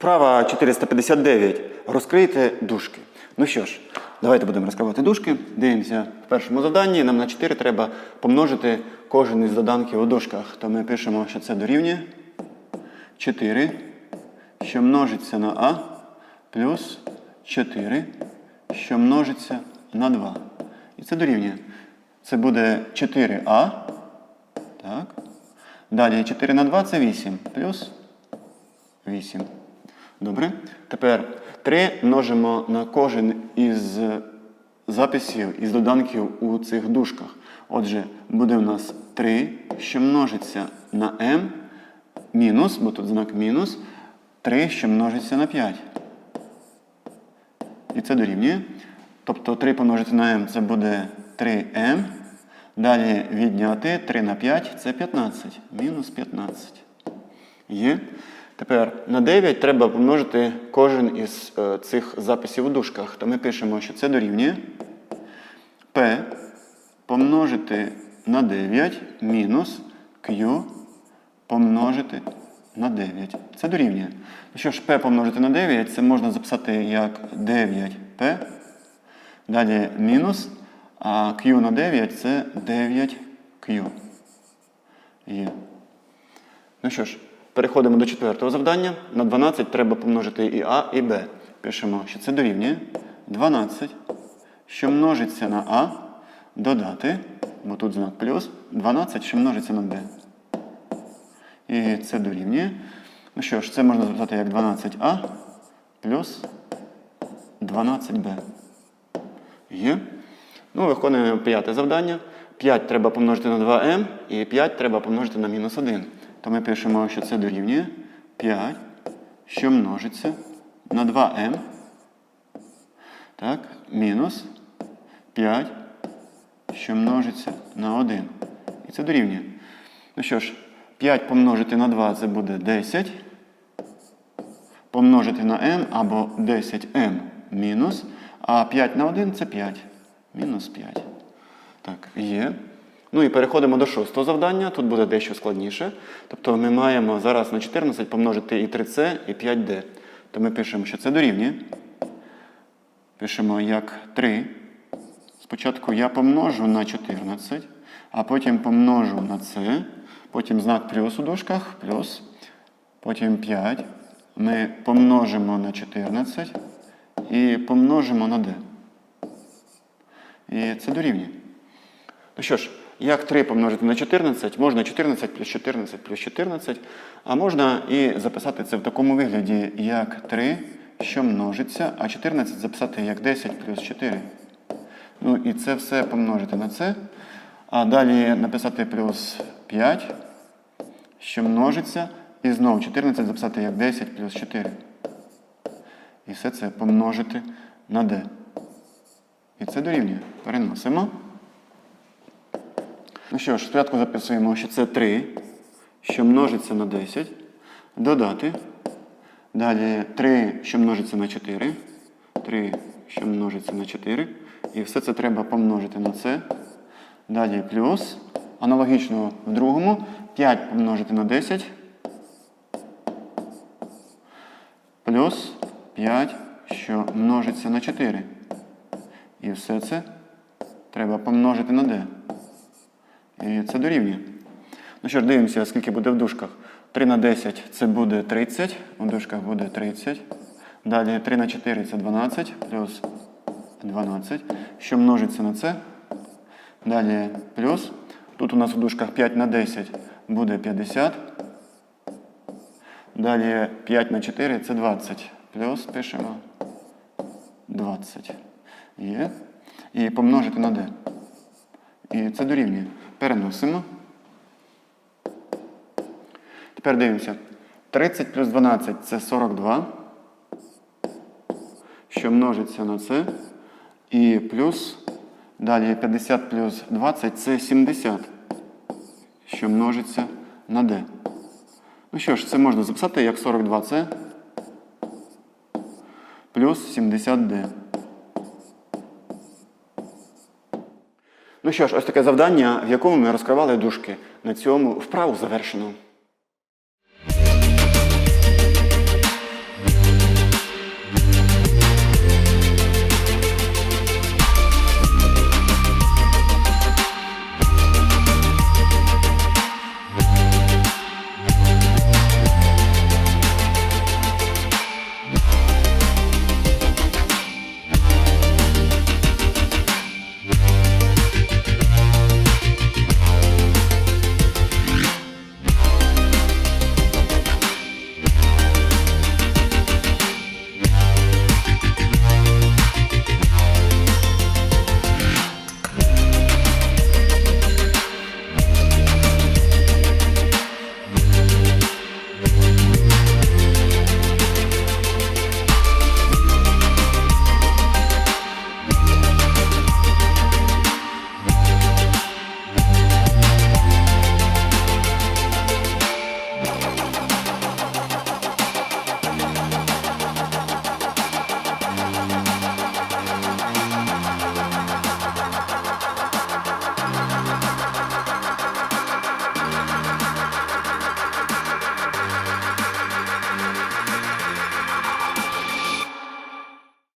Вправа 459. Розкрийте дужки. Ну що ж, давайте будемо розкривати дужки. Дивимося в першому завданні. Нам на 4 треба помножити кожен із доданків у дужках. То ми пишемо, що це дорівнює 4, що множиться на А, плюс 4, що множиться на 2. І це дорівнює. Це буде 4А. Так. Далі 4 на 2 це 8. Плюс 8. Добре. Тепер 3 множимо на кожен із записів, із доданків у цих дужках. Отже, буде у нас 3, що множиться на m, мінус, бо тут знак мінус, 3, що множиться на 5. І це дорівнює. Тобто 3 помножити на m це буде 3m. Далі відняти 3 на 5 це 15. Мінус 15. Є. Тепер на 9 треба помножити кожен із е, цих записів у дужках. То ми пишемо, що це дорівнює P помножити на 9 мінус Q помножити на 9. Це дорівнює. Ну що ж, P помножити на 9, це можна записати як 9P. Далі мінус. А Q на 9 це 9Q. Є. Ну що ж, переходимо до четвертого завдання. На 12 треба помножити і А, і Б. Пишемо, що це дорівнює 12, що множиться на А, додати, бо тут знак плюс, 12, що множиться на Б. І це дорівнює. Ну що ж, це можна записати як 12А плюс 12Б. Є. Ну, виконуємо п'яте завдання. 5 треба помножити на 2m і 5 треба помножити на мінус 1. То ми пишемо, що це дорівнює 5, що множиться на 2m. Так, мінус 5, що множиться на 1. І це дорівнює. Ну що ж, 5 помножити на 2 це буде 10. Помножити на m або 10m мінус. А 5 на 1 це 5. Мінус 5. Так, є. Ну і переходимо до шостого завдання. Тут буде дещо складніше. Тобто ми маємо зараз на 14 помножити і 3c, і 5d. То ми пишемо, що це дорівнює. Пишемо як 3. Спочатку я помножу на 14, а потім помножу на c. Потім знак плюс у дужках, плюс. Потім 5. Ми помножимо на 14 і помножимо на d. І це дорівнює. Ну що ж, як 3 помножити на 14, можна 14 плюс 14 плюс 14, а можна і записати це в такому вигляді, як 3, що множиться, а 14 записати як 10 плюс 4. Ну і це все помножити на це. А далі написати плюс 5, що множиться, і знову 14 записати як 10 плюс 4. І все це помножити на d. І це дорівнює. Переносимо. Ну що ж, спочатку записуємо, що це 3, що множиться на 10. Додати. Далі 3, що множиться на 4. 3, що множиться на 4. І все це треба помножити на це. Далі плюс. Аналогічно в другому. 5 помножити на 10. Плюс 5, що множиться на 4. І все це треба помножити на d. І це дорівнює. Ну що ж, дивимося, скільки буде в дужках. 3 на 10 це буде 30. У дужках буде 30. Далі 3 на 4 це 12, плюс 12. Що множиться на це. Далі плюс. Тут у нас у дужках 5 на 10 буде 50. Далі 5 на 4 це 20. Плюс пишемо 20. Є. І помножити на d. І це дорівнює. Переносимо. Тепер дивимося. 30 плюс 12 це 42. Що множиться на це. І плюс. Далі 50 плюс 20 це 70. Що множиться на d. Ну що ж, це можна записати як 42c плюс 70d. Ну що ж, ось таке завдання, в якому ми розкривали дужки. На цьому вправу завершено.